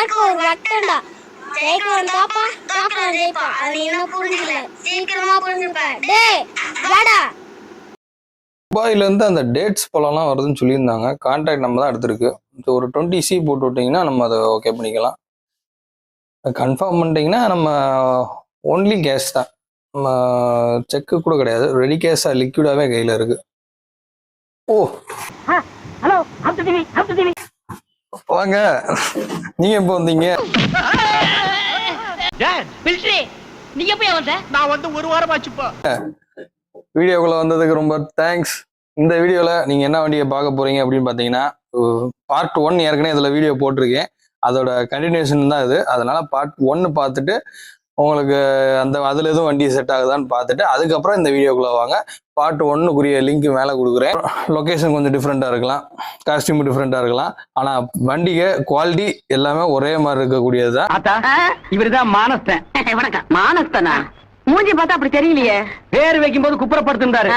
வாழ்க்கை ஒரு வட்டம்டா ஜெயிக்கிறவன் தோப்பா தோக்கிறவன் ஜெயிப்பா அது என்ன புரிஞ்சுக்கல சீக்கிரமா புரிஞ்சுப்ப டேய் வாடா துபாயிலேருந்து அந்த டேட்ஸ் பழம்லாம் வருதுன்னு சொல்லியிருந்தாங்க கான்டாக்ட் நம்ம தான் எடுத்திருக்கு இது ஒரு டுவெண்ட்டி சி போட்டு விட்டிங்கன்னா நம்ம அதை ஓகே பண்ணிக்கலாம் கன்ஃபார்ம் பண்ணிட்டீங்கன்னா நம்ம ஒன்லி கேஷ் தான் நம்ம செக்கு கூட கிடையாது ரெடி கேஷாக லிக்விடாகவே கையில் இருக்கு ஓ ஹலோ வாங்க. நீங்கள் எப்போ வந்தீங்க? நீங்க போய் வந்த? நான் வந்து ஒரு வாரம் ஆச்சுப்பா வீடியோக்குள்ள வந்ததுக்கு ரொம்ப தேங்க்ஸ் இந்த வீடியோவில் நீங்கள் என்ன வண்டியை பார்க்க போறீங்க அப்படின்னு பார்த்தீங்கன்னா பார்ட் ஒன் ஏற்கனவே இதில் வீடியோ போட்டிருக்கேன். அதோட கண்டினியூஷன் தான் இது. அதனால பார்ட் ஒன்னு பார்த்துட்டு உங்களுக்கு அந்த அதில் எதுவும் வண்டி செட் ஆகுதான்னு பார்த்துட்டு அதுக்கப்புறம் இந்த வீடியோக்குள்ள வாங்க. பார்ட் ஒன்னுக்குரிய லிங்க் மேலே கொடுக்குறேன். லொக்கேஷன் கொஞ்சம் டிஃப்ரெண்ட்டாக இருக்கலாம். காஸ்டியூம் டிஃப்ரெண்ட்டாக இருக்கலாம். ஆனால் வண்டிக்கு குவாலிட்டி எல்லாமே ஒரே மாதிரி இருக்கக்கூடியது தான். ஆத்தா இவருதான் மானஸ்தன். வணக்கம். மானஸ்தனா? மூஞ்சி பார்த்தா அப்படி தெரியலையே. பேர் வைக்கும் போது குப்புறப்படுத்திருந்தாரு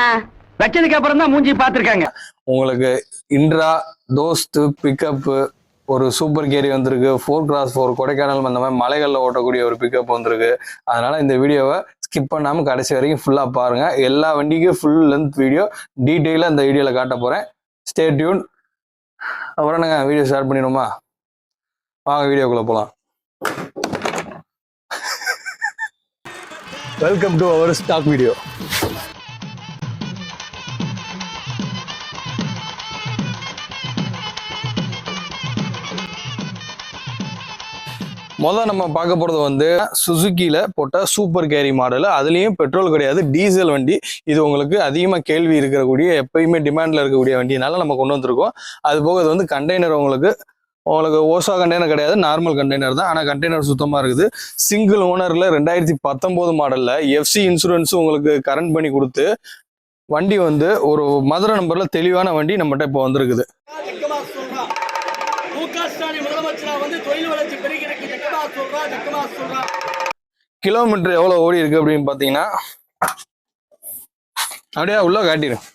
வச்சதுக்கு அப்புறம் தான் மூஞ்சி பார்த்திருக்காங்க. உங்களுக்கு இன்ட்ரா தோஸ்து பிக்கப்பு ஒரு சூப்பர் கேரி வந்திருக்கு ஃபோர் கிராஸ் ஃபோர் கொடைக்கானல் அந்த மாதிரி மலைகளில் ஓட்டக்கூடிய ஒரு பிக்கப் வந்திருக்கு. அதனால இந்த வீடியோவை ஸ்கிப் பண்ணாமல் கடைசி வரைக்கும் ஃபுல்லாக பாருங்கள் எல்லா வண்டிக்கும் ஃபுல் லென்த் வீடியோ டீட்டெயிலாக இந்த வீடியோவில் காட்ட போகிறேன் ஸ்டே டியூன் அப்புறம் என்னங்க வீடியோ ஸ்டார்ட் பண்ணிடுமா வாங்க வீடியோக்குள்ளே போகலாம் welcome to our stock video முதல்ல நம்ம பார்க்க போகிறது வந்து சுசுக்கியில் போட்ட சூப்பர் கேரி மாடல் அதுலேயும் பெட்ரோல் கிடையாது டீசல் வண்டி. இது உங்களுக்கு அதிகமாக கேள்வி இருக்கக்கூடிய எப்பயுமே டிமாண்டில் இருக்கக்கூடிய வண்டினால நம்ம கொண்டு வந்திருக்கோம். அது போக இது வந்து கண்டெய்னர் உங்களுக்கு உங்களுக்கு ஓசா கண்டெய்னர் கிடையாது நார்மல் கண்டெய்னர் தான். ஆனால் கண்டெய்னர் சுத்தமாக இருக்குது. சிங்கிள் ஓனரில் ரெண்டாயிரத்தி பத்தொம்போது மாடலில் எஃப்சி இன்சூரன்ஸும் உங்களுக்கு கரண்ட் பண்ணி கொடுத்து வண்டி வந்து ஒரு மதுரை நம்பரில் தெளிவான வண்டி நம்மகிட்ட இப்போ வந்திருக்குது. கிலோமீட்டர் எவ்வளோ ஓடி இருக்கு அப்படின்னு பார்த்தீங்கன்னா அப்படியே உள்ள காட்டிடும்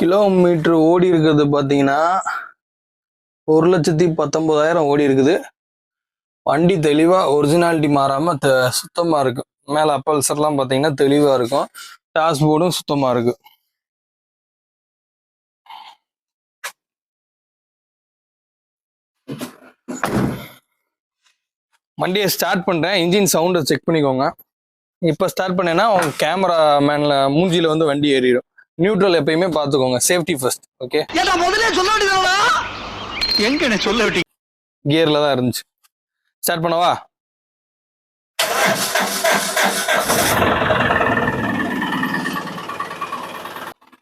கிலோமீட்டர் ஓடி இருக்கிறது பார்த்தீங்கன்னா ஒரு லட்சத்தி பத்தொன்பதாயிரம் ஓடி இருக்குது. வண்டி தெளிவாக ஒரிஜினாலிட்டி மாறாமல் சுத்தமாக இருக்கும் மேலே அப்பல்சர்லாம் பார்த்தீங்கன்னா தெளிவாக இருக்கும். டாஷ்போர்டும் சுத்தமாக இருக்கு. வண்டியை ஸ்டார்ட் பண்ணுறேன் இன்ஜின் சவுண்டை செக் பண்ணிக்கோங்க. இப்போ ஸ்டார்ட் பண்ணேன்னா உங்க கேமரா மேனில் மூஞ்சியில் வந்து வண்டி ஏறிடும். நியூட்ரல் எப்பயுமே பார்த்துக்கோங்க. சேஃப்டி ஃபர்ஸ்ட் ஓகே ஏடா முதல்ல சொல்ல வேண்டியதுடா எங்க சொல்ல விட்டீங்க? கியரில் தான் இருந்துச்சு. ஸ்டார்ட் பண்ணவா?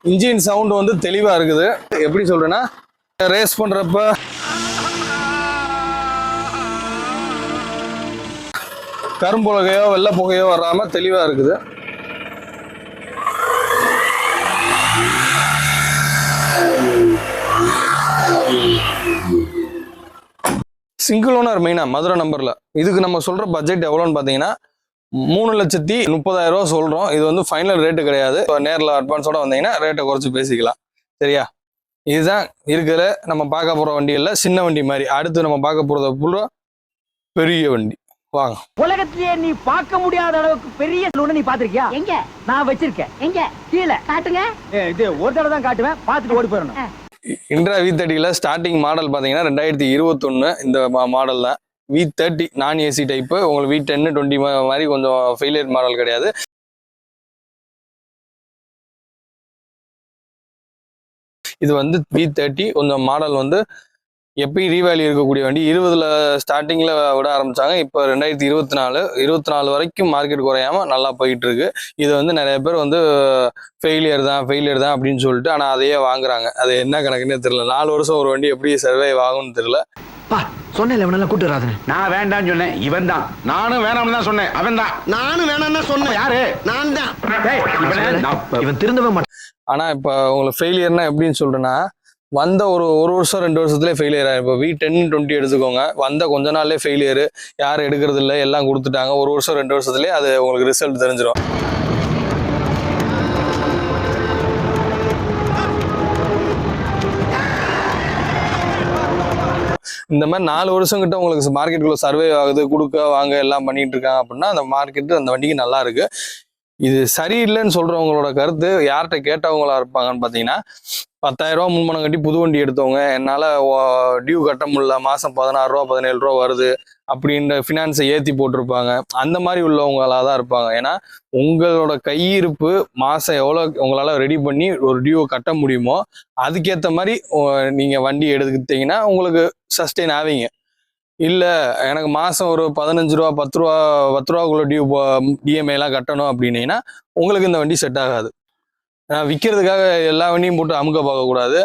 இன்ஜின் சவுண்ட் வந்து தெளிவாக இருக்குது. எப்படி சொல்கிறேன்னா ரேஸ் பண்ணுறப்ப கரும்புலகையோ வெள்ளை புகையோ வராமல் தெளிவாக இருக்குது. சிங்கிள் ஓனர் மெயினாக மதுரை நம்பரில். இதுக்கு நம்ம சொல்கிற பட்ஜெட் எவ்வளோன்னு பார்த்தீங்கன்னா மூணு லட்சத்தி முப்பதாயிரம் ரூபா சொல்கிறோம் இது வந்து ஃபைனல் ரேட்டு கிடையாது. இப்போ நேரில் அட்வான்ஸோட வந்தீங்கன்னா ரேட்டை குறைச்சி பேசிக்கலாம். சரியா? இதுதான் இருக்கிற நம்ம பார்க்க போகிற வண்டியில் சின்ன வண்டி மாதிரி. அடுத்து நம்ம பார்க்க போகிறத ஃபுல்லாக பெரிய வண்டி. வாங்க. உலகத்திலேயே நீ பார்க்க முடியாத அளவுக்கு பெரிய லூனை நீ பாத்திருக்கியா எங்க? நான் வச்சிருக்கேன். எங்க? கீழே. காட்டுங்க. இது ஒரு தடவை தான் காட்டுவேன். பார்த்துட்டு ஓடி போயிடணும். இன்ட்ரா வி தேர்ட்டியில் ஸ்டார்டிங் மாடல் பார்த்தீங்கன்னா ரெண்டாயிரத்தி இருபத்தொன்று இந்த மாடலில் வி தேர்ட்டி நான் ஏசி டைப்பு உங்களுக்கு வி டென்னு டுவெண்ட்டி மாதிரி கொஞ்சம் ஃபெயிலியர் மாடல் கிடையாது. இது வந்து வி தேர்ட்டி கொஞ்சம் மாடல் வந்து எப்பயும் ரீவேல்யூ இருக்கக்கூடிய வண்டி. இருபதுல ஸ்டார்டிங்கில் விட ஆரம்பிச்சாங்க. இப்போ ரெண்டாயிரத்தி இருபத்தி நாலு இருபத்தி நாலு வரைக்கும் மார்க்கெட் குறையாம நல்லா போயிட்டு இருக்கு இது வந்து நிறைய பேர் வந்து ஃபெயிலியர் தான் ஃபெயிலியர் தான் அப்படின்னு சொல்லிட்டு ஆனால் அதையே வாங்குறாங்க. அது என்ன கணக்குன்னே தெரியல. நாலு வருஷம் ஒரு வண்டி எப்படி சர்வை ஆகும்னு தெரியல. சொன்னேன் இவனெல்லாம் கூட்டு வராதுன்னு நான் வேண்டாம்னு சொன்னேன். இவன் தான் நானும் வேணாம்னு தான் சொன்னேன். அவன் தான் நானும் வேணாம்னு சொன்னேன். யாரு? நான் தான் டேய், இவனை திருந்தவே மாட்டான். ஆனால் இப்போ உங்களுக்கு ஃபெயிலியர்னா எப்படின்னு சொல்றேன்னா வந்த ஒரு ஒரு வருஷம் ரெண்டு வருஷத்துலேயே ஃபெயிலியர் ஆகும் இப்போ வி டென் டுவெண்ட்டி எடுத்துக்கோங்க. வந்த கொஞ்ச நாள்லேயே ஃபெயிலியர் யாரும் எடுக்கிறது இல்லை எல்லாம் கொடுத்துட்டாங்க. ஒரு வருஷம் ரெண்டு வருஷத்துலேயே அது உங்களுக்கு ரிசல்ட் தெரிஞ்சிடும் இந்த மாதிரி நாலு வருஷம் கிட்ட உங்களுக்கு மார்க்கெட்டுக்குள்ள சர்வே ஆகுது கொடுக்க வாங்க எல்லாம் பண்ணிட்டு இருக்காங்க அப்படின்னா அந்த மார்க்கெட்டு அந்த வண்டிக்கு நல்லா இருக்கு. இது சரியில்லைன்னு சொல்றவங்களோட கருத்து யார்கிட்ட கேட்டவங்களா இருப்பாங்கன்னு பார்த்தீங்கன்னா பத்தாயிரம் ரூபா கட்டி புது வண்டி எடுத்தவங்க. என்னால் டியூ கட்ட முடியல. மாதம் பதினாறு ரூபா பதினேழு ரூபா வருது அப்படின்ற ஃபினான்ஸை ஏற்றி போட்டிருப்பாங்க. அந்த மாதிரி உள்ளவங்களாக தான் இருப்பாங்க. ஏன்னா உங்களோட கையிருப்பு மாதம் எவ்வளோ உங்களால் ரெடி பண்ணி ஒரு டியூவை கட்ட முடியுமோ அதுக்கேற்ற மாதிரி நீங்கள் வண்டி எடுத்துக்கிட்டீங்கன்னா உங்களுக்கு சஸ்டெயின் ஆவீங்க. இல்லை எனக்கு மாதம் ஒரு பதினஞ்சு ரூபா பத்து ரூபா பத்து ரூபாக்குள்ள டியூ டிஎம்ஐலாம் கட்டணும் அப்படின்னீங்கன்னா உங்களுக்கு இந்த வண்டி செட் ஆகாது. விற்கிறதுக்காக எல்லா வண்டியும் போட்டு அமுக்க பார்க்கக்கூடாது.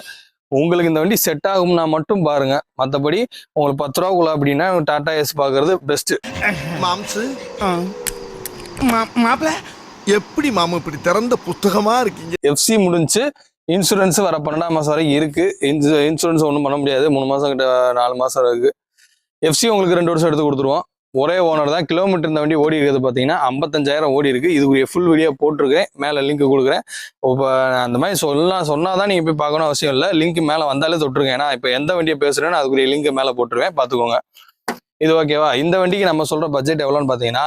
உங்களுக்கு இந்த வண்டி செட் ஆகும்னா மட்டும் பாருங்க. மற்றபடி உங்களுக்கு பத்து ரூபாக்குள்ள அப்படின்னா டாடா எஸ் பார்க்கறது பெஸ்ட்டு மாம்சு. மாப்பிள. எப்படி மாமா இப்படி திறந்த புத்தகமா இருக்கீங்க? எஃப்சி முடிஞ்சு இன்சூரன்ஸ் வர பன்னெண்டாம் மாதம் வரைக்கும் இருக்கு. இன்சூ இன்சூரன்ஸ் ஒன்றும் பண்ண முடியாது. மூணு மாதம் கிட்ட நாலு மாதம் இருக்கு. எஃப்சி உங்களுக்கு ரெண்டு வருஷம் எடுத்து கொடுத்துருவோம். ஒரே ஓனர் தான் கிலோமீட்டர் இந்த வண்டி ஓடி இருக்குது பார்த்தீங்கன்னா ஐம்பத்தஞ்சாயிரம் ஓடி இருக்கு. இதுக்குரிய ஃபுல் வீடியோ போட்டிருக்கேன் மேலே லிங்க் கொடுக்குறேன். இப்போ அந்த மாதிரி சொல்லலாம் சொன்னால் தான் நீங்கள் போய் பார்க்கணும் அவசியம் இல்லை. லிங்க் மேலே வந்தாலே தொட்டுருங்க. ஏன்னா இப்போ எந்த வண்டியை பேசுகிறேன்னு அதுக்குரிய லிங்க் மேலே போட்டுருவேன் பார்த்துக்கோங்க இது ஓகேவா இந்த வண்டிக்கு நம்ம சொல்கிற பட்ஜெட் எவ்வளோன்னு பார்த்தீங்கன்னா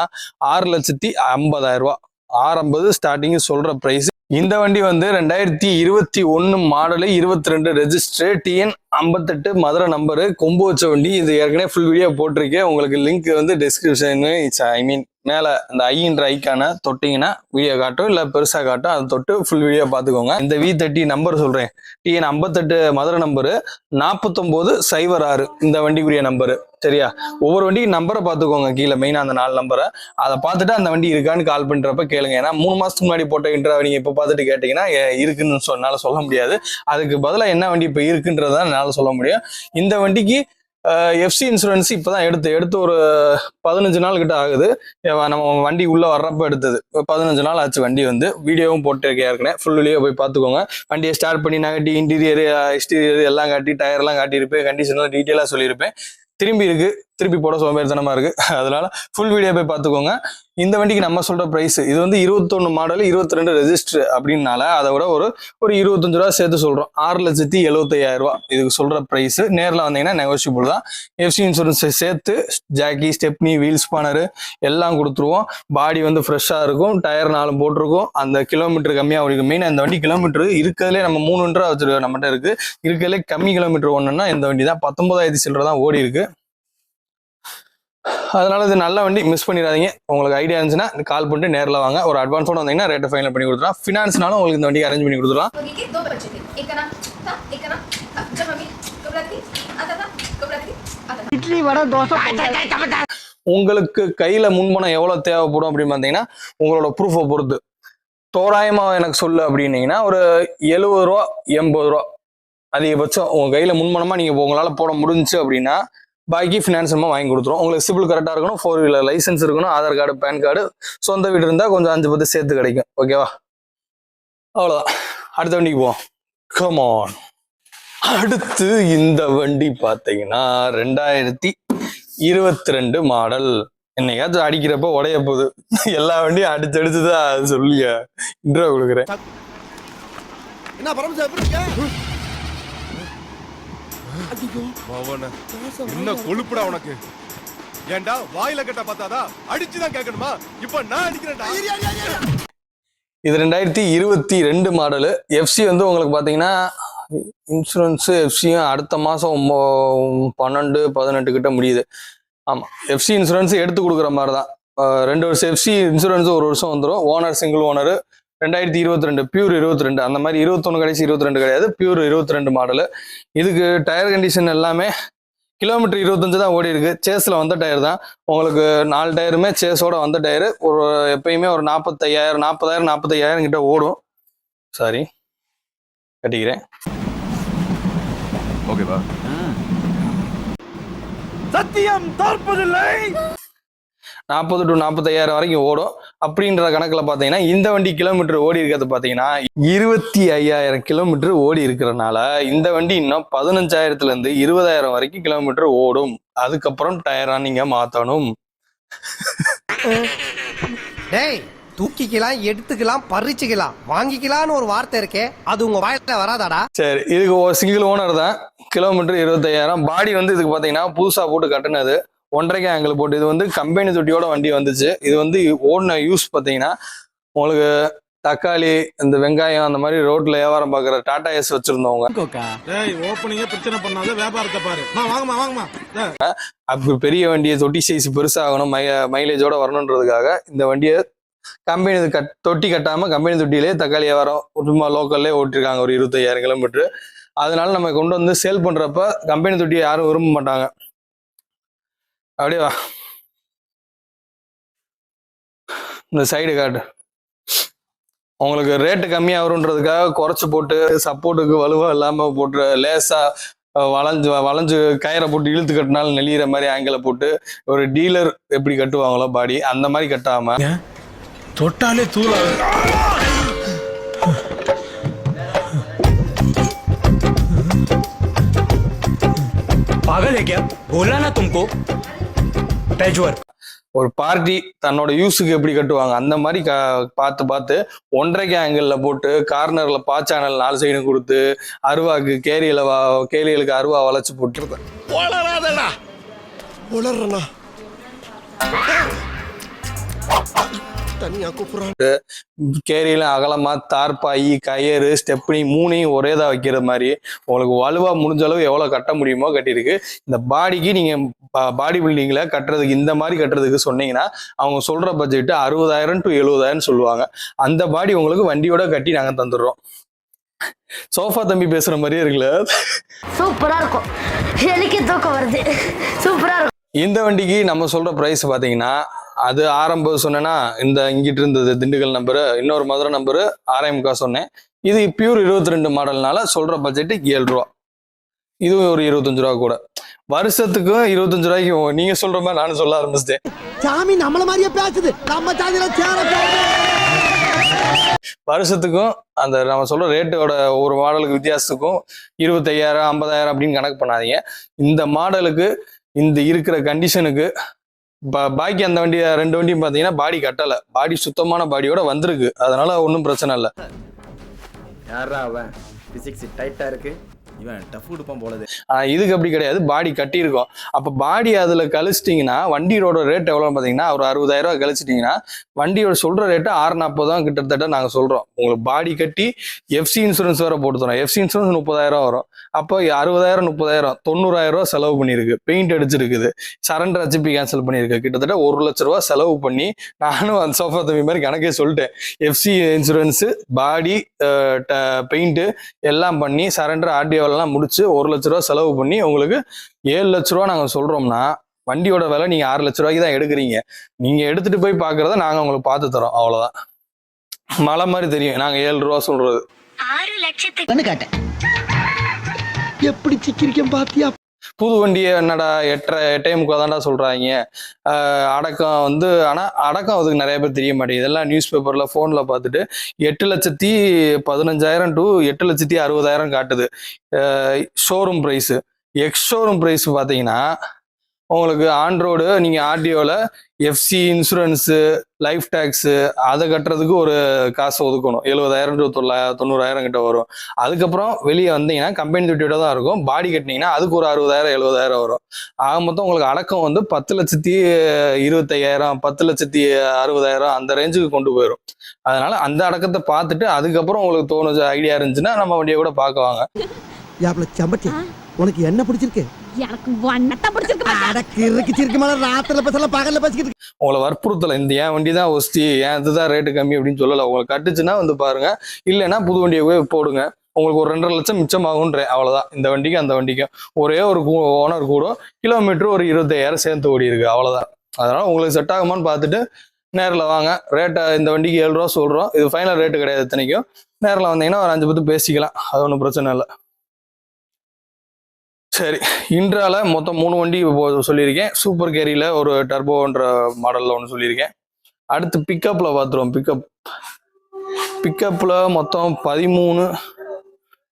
ஆறு லட்சத்தி ஐம்பதாயிரம் ரூபா ஆரம்பது ஸ்டார்டிங் சொல்கிற ப்ரைஸ் இந்த வண்டி வந்து ரெண்டாயிரத்தி இருபத்தி ஒன்று மாடலு இருபத்தி ரெண்டு ரெஜிஸ்டர் டிஎன் ஐம்பத்தெட்டு மதுரை நம்பரு. கொம்பு வச்ச வண்டி. இது ஏற்கனவே ஃபுல் வீடியோ போட்டிருக்கேன் உங்களுக்கு லிங்க் வந்து டிஸ்கிரிப்ஷனு ஐ மீன் மேலே இந்த ஐன்ற ஐக்கான தொட்டிங்கன்னா வீடியோ காட்டும் இல்லை பெருசாக காட்டும் அதை தொட்டு ஃபுல் வீடியோ பார்த்துக்கோங்க. இந்த வி தேர்ட்டி நம்பர் சொல்கிறேன் டிஎன் ஐம்பத்தெட்டு மதுரை நம்பரு நாற்பத்தொம்போது சைபர் ஆறு இந்த வண்டிக்குரிய நம்பரு. சரியா? ஒவ்வொரு வண்டிக்கு நம்பரை பார்த்துக்கோங்க கீழே மெயினாக அந்த நாலு நம்பரை அதை பார்த்துட்டு அந்த வண்டி இருக்கான்னு கால் பண்ணுறப்ப கேளுங்க. ஏன்னா மூணு மாதத்துக்கு முன்னாடி போட்ட இன்ட்ரா நீங்கள் இப்போ பார்த்துட்டு கேட்டிங்கன்னா எ- இருக்குன்னு சொன்னால சொல்ல முடியாது. அதுக்கு பதிலாக என்ன வண்டி இப்போ இருக்குன்றதான் என்னால் சொல்ல முடியும். இந்த வண்டிக்கு எஃப்சி இன்சூரன்ஸ் இப்போ தான் எடுத்து எடுத்து ஒரு பதினஞ்சு நாள் கிட்ட ஆகுது. நம்ம வண்டி உள்ளே வர்றப்ப எடுத்தது. பதினஞ்சு நாள் ஆச்சு வண்டி வந்து. வீடியோவும் போட்டிருக்கேன் ஏற்கனவே. ஃபுல் போய் பார்த்துக்கோங்க. வண்டியை ஸ்டார்ட் பண்ணி நகட்டி இன்டீரியர் எக்ஸ்டீரியர் எல்லாம் காட்டி டயர்லாம் காட்டியிருப்பேன். கண்டிஷன்லாம் டீட்டெயிலாக சொல்லியிருப்பேன். திரும்பி இருக்குது திருப்பி போட சோம்பேறித்தனமாக இருக்குது அதனால் ஃபுல் வீடியோ போய் பார்த்துக்கோங்க. இந்த வண்டிக்கு நம்ம சொல்கிற ப்ரைஸ் இது வந்து இருபத்தொன்னு மாடல் இருபத்தி ரெண்டு ரெஜிஸ்டர் அப்படின்னால அதை விட ஒரு ஒரு இருபத்தஞ்சு ரூபா சேர்த்து சொல்கிறோம் ஆறு லட்சத்தி எழுபத்தையாயிரம் ரூபா. இதுக்கு சொல்கிற ப்ரைஸ் நேரில் வந்தீங்கன்னா நெகோசியபிள் தான். எஃப்சி இன்சூரன்ஸ் சேர்த்து ஜாக்கி ஸ்டெப்னி வீல் பானரு எல்லாம் கொடுத்துருவோம். பாடி வந்து ஃப்ரெஷ்ஷாக இருக்கும். டயர் நாலும் போட்டிருக்கும். அந்த கிலோமீட்டர் கம்மியாக இருக்கும் மெயினாக இந்த வண்டி கிலோமீட்டர் இருக்கிறதுலே நம்ம மூணு ரூபா வச்சிருக்கோம் நம்மகிட்ட இருக்குது இருக்கிறதுலே கம்மி கிலோமீட்டர் ஒன்றுன்னா இந்த வண்டி தான். பத்தொன்பதாயிரத்தி சில்லரை தான் ஓடி இருக்குது அதனால் இது நல்ல வண்டி மிஸ் பண்ணிடாதீங்க. உங்களுக்கு ஐடியா இருந்துச்சுன்னா கால் பண்ணிட்டு நேரில் வாங்க. ஒரு அட்வான்ஸோட வந்தீங்கன்னா ரேட்டை ஃபைனல் பண்ணி கொடுத்துடலாம். ஃபினான்ஸ்னாலும் உங்களுக்கு இந்த வண்டி அரேஞ்ச் பண்ணி கொடுத்துடலாம். இட்லி வடை தோசை உங்களுக்கு கையில் முன்பணம் எவ்வளோ தேவைப்படும் அப்படின்னு பார்த்தீங்கன்னா உங்களோட ப்ரூஃபை பொறுத்து. தோராயமாக எனக்கு சொல்லு அப்படின்னீங்கன்னா ஒரு எழுபது ரூபா எண்பது ரூபா. அதிகபட்சம் உங்கள் கையில் முன்பணமாக நீங்கள் உங்களால் போட முடிஞ்சு அப்படின்னா பாக்கி ஃபினான்ஸ் நம்ம வாங்கி கொடுத்துரும் உங்களுக்கு சிபில் கரெக்டாக இருக்கணும் ஃபோர் வீலர் லைசன்ஸ் இருக்கணும் ஆதார் கார்டு பேன் கார்டு சொந்த வீடு இருந்தால் கொஞ்சம் அஞ்சு பத்து சேர்த்து கிடைக்கும். ஓகேவா அவ்வளோதான் அடுத்த வண்டிக்கு போவோம். கமான் அடுத்து இந்த வண்டி பார்த்தீங்கன்னா ரெண்டாயிரத்தி இருபத்தி ரெண்டு மாடல் என்னைக்காச்சும் அடிக்கிறப்ப உடைய போகுது. எல்லா வண்டியும் அடிச்சு அடிச்சுதான் சொல்லிய. இன்ட்ரோ கொடுக்குறேன். என்ன கொழுப்புடா உனக்கு? ஏன்டா வாயில கட்ட பார்த்தாதா? அடிச்சுதான் கேட்கணுமா? இப்ப நான் அடிக்கிறேன்டா. இது ரெண்டாயிரத்தி இருபத்தி ரெண்டு மாடலு. எஃப்சி வந்து உங்களுக்கு பார்த்தீங்கன்னா இன்சூரன்ஸு எஃப்சியும் அடுத்த மாதம் பன்னெண்டு பதினெட்டு கிட்ட முடியுது. ஆமாம் எஃப்சி இன்சூரன்ஸ் எடுத்து கொடுக்குற மாதிரி தான் ரெண்டு வருஷம் எஃப்சி இன்சூரன்ஸ் ஒரு வருஷம் வந்துடும் ஓனர் சிங்கிள் ஓனர் ரெண்டாயிரத்தி இருபத்தி ரெண்டு பியூர் இருபத்தி ரெண்டு. அந்த மாதிரி இருபத்தொன்று கடைசி இருபத்தி ரெண்டு கிடையாது. பியூர் இருபத்தி ரெண்டு மாடலு இதுக்கு டயர் கண்டிஷன் எல்லாமே கிலோமீட்டர் இருபத்தஞ்சு தான் ஓடி இருக்கு சேஸில் வந்த டயர் தான். உங்களுக்கு நாலு டயருமே சேஸோட வந்த டயரு ஒரு எப்பயுமே ஒரு நாற்பத்தையாயிரம் நாற்பதாயிரம் நாற்பத்தையாயிரம் கிட்ட ஓடும். சாரி கட்டிக்கிறேன். ஓகேவா சத்தியம் தோற்பதில்லை. நாற்பது டு நாற்பத்தையாயிரம் வரைக்கும் ஓடும். அப்படின்ற கணக்கில் பார்த்தீங்கன்னா இந்த வண்டி கிலோமீட்டர் ஓடி இருக்கிறது பார்த்தீங்கன்னா இருபத்தி ஐயாயிரம் கிலோமீட்டர் ஓடி இருக்கிறனால இந்த வண்டி இன்னும் பதினஞ்சாயிரத்துல இருந்து இருபதாயிரம் வரைக்கும் கிலோமீட்டர் ஓடும். அதுக்கப்புறம் டயரா நீங்க மாத்தணும். டேய் தூக்கிக்கலாம் எடுத்துக்கலாம் பறிச்சுக்கலாம் வாங்கிக்கலாம்னு ஒரு வார்த்தை இருக்கே அது உங்க வாயில வராதாடா? சரி இதுக்கு ஒரு சிங்கிள் ஓனர் தான். கிலோமீட்டர் இருபத்தையாயிரம். பாடி வந்து இதுக்கு பார்த்தீங்கன்னா புதுசாக போட்டு கட்டினது. ஒன்றரைக்கு ஆங்கிள் போட்டு. இது வந்து கம்பெனி தொட்டியோட வண்டி வந்துச்சு. இது வந்து ஓடின யூஸ் பார்த்தீங்கன்னா உங்களுக்கு தக்காளி இந்த வெங்காயம் அந்த மாதிரி ரோட்ல வியாபாரம் பார்க்குற டாடா எஸ் வச்சிருந்தவங்க. டேய் ஓப்பனிங்கே பிரச்சனை பண்ணாத வியாபாரத்தை பாரு. மா வாங்கம்மா வாங்கம்மா. அப்படி பெரிய வண்டியை தொட்டி சைஸ் பெருசாகணும் மை மைலேஜோட வரணுன்றதுக்காக இந்த வண்டியை கம்பெனி கட் தொட்டி கட்டாம கம்பெனி தொட்டியிலே தக்காளி வியாபாரம் சும்மா லோக்கல்லே ஓட்டிருக்காங்க ஒரு இருபத்தையாயிரம் கிலோமீட்டர் அதனால நம்ம கொண்டு வந்து சேல் பண்றப்ப கம்பெனி தொட்டியை யாரும் விரும்ப மாட்டாங்க. அப்படியே வா இந்த சைடு காட்டு உங்களுக்கு ரேட்டு கம்மியாக வரும்ன்றதுக்காக குறைச்சி போட்டு சப்போர்ட்டுக்கு வலுவாக இல்லாமல் போட்டு லேசாக வளைஞ்சு வளைஞ்சு கயிறை போட்டு இழுத்து கட்டினாலும் நெளிகிற மாதிரி ஆங்கிளை போட்டு ஒரு டீலர் எப்படி கட்டுவாங்களோ பாடி அந்த மாதிரி கட்டாம தொட்டாலே தூளா पागल है क्या बोला ना तुमको பேட்ச் ஒர்க் ஒரு பார்ட்டி தன்னோட யூஸுக்கு எப்படி கட்டுவாங்க? அந்த மாதிரி க பார்த்து பார்த்து ஒன்றரைக்கு ஆங்கிளில் போட்டு கார்னரில் பாச்சானல் நாலு சைடு கொடுத்து அருவாக்கு கேரியில் வா கேரியலுக்கு அருவா வளைச்சு போட்டுருப்பேன். உளறண்ணா தனியா கூப்பிடுறான் கேரியில அகலமா தார்பாயி கயறு ஸ்டெப்னி மூணையும் ஒரே தான் வைக்கிற மாதிரி உங்களுக்கு வலுவா முடிஞ்ச அளவு எவ்வளவு கட்ட முடியுமோ கட்டியிருக்கு. இந்த பாடிக்கு நீங்க பாடி பில்டிங்ல கட்டுறதுக்கு இந்த மாதிரி கட்டுறதுக்கு சொன்னீங்கன்னா அவங்க சொல்ற பட்ஜெட் அறுபதாயிரம் டு எழுபதாயிரம் சொல்லுவாங்க. அந்த பாடி உங்களுக்கு வண்டியோட கட்டி நாங்க தந்துடுறோம். சோஃபா தம்பி பேசுற மாதிரியே இருக்குல்ல? சூப்பரா இருக்கும். எனக்கு தூக்கம் வருது. சூப்பரா இருக்கும். இந்த வண்டிக்கு நம்ம சொல்ற பிரைஸ் பாத்தீங்கன்னா அது ஆரம்பம் சொன்னேன்னா இந்த இங்கிட்டு இருந்தது திண்டுக்கல் நம்பரு இன்னொரு மதுரை நம்பரு ஆர்எம்கா சொன்னேன். இது பியூர் இருபத்தி ரெண்டு மாடல்னால சொல்ற பட்ஜெட் ஏழு ரூபா. இதுவும் ஒரு இருபத்தஞ்சு ரூபா கூட. வருஷத்துக்கும் இருபத்தஞ்சு ரூபாய்க்கு நீங்க சொல்ற மாதிரி நானும் சொல்ல ஆரம்பிச்சிட்டேன். சாமி நம்மள மாதிரியே பேசுது நம்ம வருஷத்துக்கும் அந்த நம்ம சொல்ற ரேட்டோட ஒரு மாடலுக்கு வித்தியாசத்துக்கும் இருபத்தையாயிரம் ஐம்பதாயிரம் அப்படின்னு கணக்கு பண்ணாதீங்க. இந்த மாடலுக்கு இந்த இருக்கிற கண்டிஷனுக்கு பாக்கி அந்த வண்டி ரெண்டு வண்டியும் பார்த்தீங்கன்னா பாடி கட்டலை. பாடி சுத்தமான பாடியோட வந்திருக்கு. அதனால ஒன்றும் பிரச்சனை இல்லை. யாரா அவன்? பிசிக்ஸ் டைட்டாக இருக்குது இவன் டஃப் கொடுப்பான் போலது. ஆனால் இதுக்கு அப்படி கிடையாது. பாடி கட்டியிருக்கோம். அப்போ பாடி அதில் கழிச்சிட்டிங்கன்னா வண்டியோட ரேட் எவ்வளோன்னு பார்த்தீங்கன்னா ஒரு அறுபதாயிரம் கழிச்சிட்டிங்கன்னா வண்டியோட சொல்கிற ரேட்டு ஆறு நாற்பது தான் கிட்டத்தட்ட நாங்கள் சொல்கிறோம் உங்களுக்கு பாடி கட்டி எஃப்சி இன்சூரன்ஸ் வேறு போட்டு தரோம். எஃப்சி இன்சூரன்ஸ் முப்பதாயிரம் வரும். அப்போ அறுபதாயிரம் முப்பதாயிரம் தொண்ணூறாயிரம் ரூபா செலவு பண்ணியிருக்கு. பெயிண்ட் அடிச்சிருக்குது. சரண்டர் ஹெச்பி கேன்சல் பண்ணியிருக்கு. கிட்டத்தட்ட ஒரு லட்ச ரூபா செலவு பண்ணி நானும் அந்த சோஃபா தம்பி மாதிரி கணக்கே சொல்லிட்டேன். எஃப்சி இன்சூரன்ஸு பாடி பெயிண்ட்டு எல்லாம் பண்ணி சரண்டர் ஆர்டிஓ ஆர்டிஓலாம் முடிச்சு ஒரு லட்ச ரூபா செலவு பண்ணி உங்களுக்கு ஏழு லட்ச ரூபா நாங்கள் சொல்றோம்னா வண்டியோட விலை நீங்க ஆறு லட்ச ரூபாய்க்கு தான் எடுக்கிறீங்க. நீங்க எடுத்துட்டு போய் பாக்குறத நாங்க உங்களுக்கு பார்த்து தரோம் அவ்வளவுதான். மலை மாதிரி தெரியும் நாங்க ஏழு ரூபா சொல்றது. ஆறு லட்சத்துக்கு காட்டேன். எப்படி சிக்கிரிக்கம் பாத்தியா? புது வண்டியை என்னடா எட்டரை எட்டே முக்கால் தான்டா அடக்கம் வந்து ஆனால் அடக்கம் அதுக்கு நிறைய பேர் தெரிய மாட்டேங்குது. இதெல்லாம் நியூஸ் பேப்பரில் ஃபோனில் பார்த்துட்டு எட்டு லட்சத்தி பதினஞ்சாயிரம் டு எட்டு லட்சத்தி அறுபதாயிரம் காட்டுது. Showroom price ex showroom price பார்த்தீங்கன்னா உங்களுக்கு ஆன்ரோடு நீங்கள் ஆர்டிஓவில் எஃப்சி இன்சூரன்ஸு லைஃப் டேக்ஸு அதை கட்டுறதுக்கு ஒரு காசு ஒதுக்கணும். எழுபதாயிரம் டு தொள்ளாயிரம் தொண்ணூறாயிரம் கிட்ட வரும். அதுக்கப்புறம் வெளியே வந்தீங்கன்னா கம்பெனி தொட்டியோட தான் இருக்கும். பாடி கட்டினீங்கன்னா அதுக்கு ஒரு அறுபதாயிரம் எழுபதாயிரம் வரும். ஆக மொத்தம் உங்களுக்கு அடக்கம் வந்து பத்து லட்சத்தி இருபத்தையாயிரம் பத்து லட்சத்தி அறுபதாயிரம் அந்த ரேஞ்சுக்கு கொண்டு போயிடும் அதனால அந்த அடக்கத்தை பார்த்துட்டு அதுக்கப்புறம் உங்களுக்கு தோணுச்சு ஐடியா இருந்துச்சுன்னா நம்ம வண்டியை கூட பார்க்க வாங்க. யாப்ல சம்பட்டி. உனக்கு என்ன பிடிச்சிருக்கு? எனக்கு வண்ணத்தை பிடிச்சிருக்கு உங்களை வற்புறுத்தலை இந்த ஏன் வண்டி தான் ஒஸ்தி ஏன் இதுதான் ரேட்டு கம்மி அப்படின்னு சொல்லலை. உங்களுக்கு கட்டுச்சுன்னா வந்து பாருங்க இல்லைன்னா புது வண்டியை போய் போடுங்க. உங்களுக்கு ஒரு ரெண்டரை லட்சம் மிச்சமாகுன்றேன் அவ்வளவுதான். இந்த வண்டிக்கு அந்த வண்டிக்கும். ஒரே ஒரு ஓனர் கூட கிலோமீட்டர் ஒரு இருபத்தையாயிரம் சேர்த்து ஓடி இருக்கு அவ்வளவுதான். அதனால உங்களுக்கு செட் ஆகுமான்னு பார்த்துட்டு நேரில் வாங்க. ரேட்டை இந்த வண்டிக்கு ஏழு ரூபா சொல்கிறோம் இது ஃபைனல் ரேட்டு கிடையாது இத்தனைக்கும். நேரில் வந்தீங்கன்னா ஒரு அஞ்சு பத்து பேசிக்கலாம். அது ஒன்றும் பிரச்சனை இல்லை. சரி இன்றால மொத்தம் மூணு வண்டி இப்போ சொல்லியிருக்கேன். சூப்பர் கேரியில் ஒரு டர்போன்ற மாடலில் ஒன்று சொல்லியிருக்கேன். அடுத்து பிக்கப்பில் பார்த்துருவோம் பிக்கப் பிக்கப்பில் மொத்தம் பதிமூணு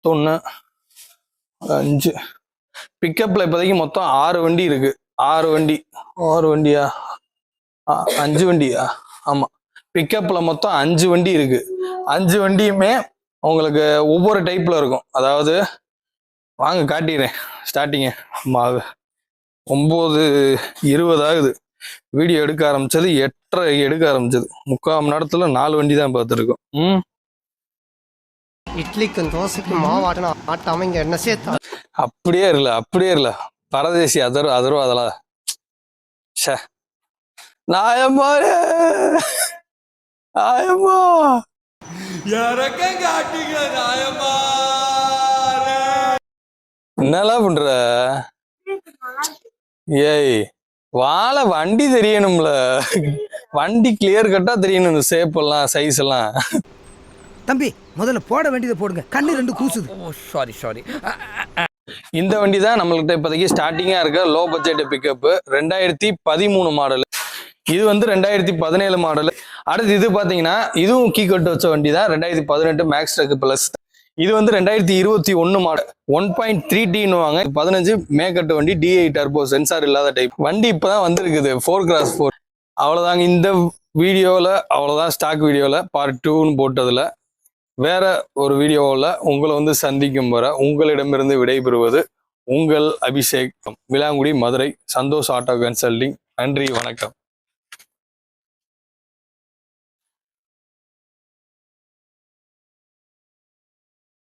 தொன்று அஞ்சு. பிக்கப்பில் இப்போதைக்கு மொத்தம் ஆறு வண்டி இருக்கு. ஆறு வண்டி. ஆறு வண்டியா? ஆ, அஞ்சு வண்டியா? ஆமாம் பிக்கப்பில் மொத்தம் அஞ்சு வண்டி இருக்கு. அஞ்சு வண்டியுமே உங்களுக்கு ஒவ்வொரு டைப்பில் இருக்கும். அதாவது வாங்க காட்டிடுறேன். ஸ்டார்டிங்க ஒம்பது இருபது ஆகுது. வீடியோ எடுக்க ஆரம்பிச்சது எட்டரை எடுக்க ஆரம்பிச்சது. முக்கால் மணி நேரத்துல நாலு வண்டி தான் பார்த்துருக்கோம். ம். இட்லிக்கும் தோசைக்கும் மாவாட்டணும் ஆட்டாம இங்க என்ன சேர்த்தா? அப்படியே இருல அப்படியே இருல. பரதேசி அதர் அதரும் அதெல்லாம் ஷே நாயம்மா நாயம்மா! என்னலாம் பண்ற? ஏய் வாழ வண்டி தெரியணும்ல. வண்டி கிளியர் கட்டா தெரியணும் இந்த ஷேப் எல்லாம் சைஸ் எல்லாம். தம்பி முதல்ல போட வேண்டியதை போடுங்க. கண்ணு ரெண்டு கூசுது. சாரி சாரி இந்த வண்டி தான் நம்மள்கிட்ட இப்போதைக்கு ஸ்டார்டிங்காக இருக்க லோ பட்ஜெட் பிக்கப்பு ரெண்டாயிரத்தி பதிமூணு மாடல் இது வந்து ரெண்டாயிரத்தி பதினேழு மாடல் அடுத்து இது பார்த்தீங்கன்னா இதுவும் கீ கட்டு வச்ச வண்டி தான் ரெண்டாயிரத்தி பதினெட்டு மேக்ஸ் ட்ரக் ப்ளஸ் இது வந்து ரெண்டாயிரத்தி இருபத்தி ஒன்று மாடல். ஒன் பாயிண்ட் த்ரீ டின்னுவாங்க பதினஞ்சு மேக்கட்டு வண்டி டிஐ டர்போ சென்சார் இல்லாத டைப் வண்டி இப்போ தான் வந்திருக்குது. ஃபோர் கிராஸ் ஃபோர் அவ்வளோதாங்க இந்த வீடியோவில் அவ்வளோதான் ஸ்டாக் வீடியோவில் பார்ட் டூன்னு போட்டதில் வேற ஒரு வீடியோவில் உங்களை வந்து சந்திக்கும் வர உங்களிடமிருந்து விடைபெறுவது உங்கள் அபிஷேக். விலாங்குடி மதுரை சந்தோஷ் ஆட்டோ கன்சல்டிங் நன்றி வணக்கம்.